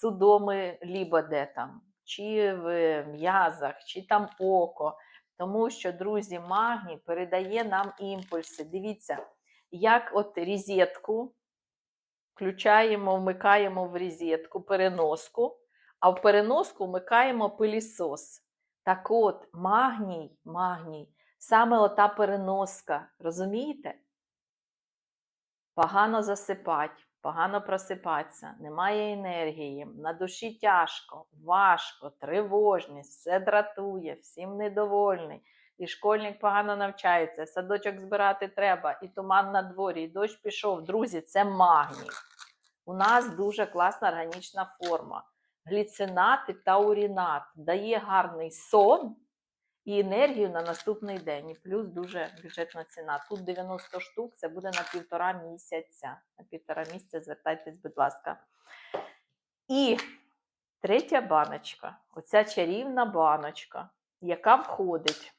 судоми, лібо де там, чи в м'язах, чи там око. Тому що, друзі, магній передає нам імпульси. Дивіться, як от розетку включаємо, вмикаємо в розетку переноску, а в переноску вмикаємо пилісос. Так от, магній, магній, саме ота переноска, розумієте? Погано засипать, погано просипатися, немає енергії, на душі тяжко, важко, тривожність, все дратує, всім недовольний. І школьник погано навчається, садочок збирати треба, і туман на дворі, і дощ пішов. Друзі, це магній. У нас дуже класна органічна форма. Гліцинат і таурінат дає гарний сон і енергію на наступний день. І плюс дуже бюджетна ціна. Тут 90 штук, це буде на півтора місяця. На півтора місяця звертайтесь, будь ласка. І третя баночка, оця чарівна баночка, яка входить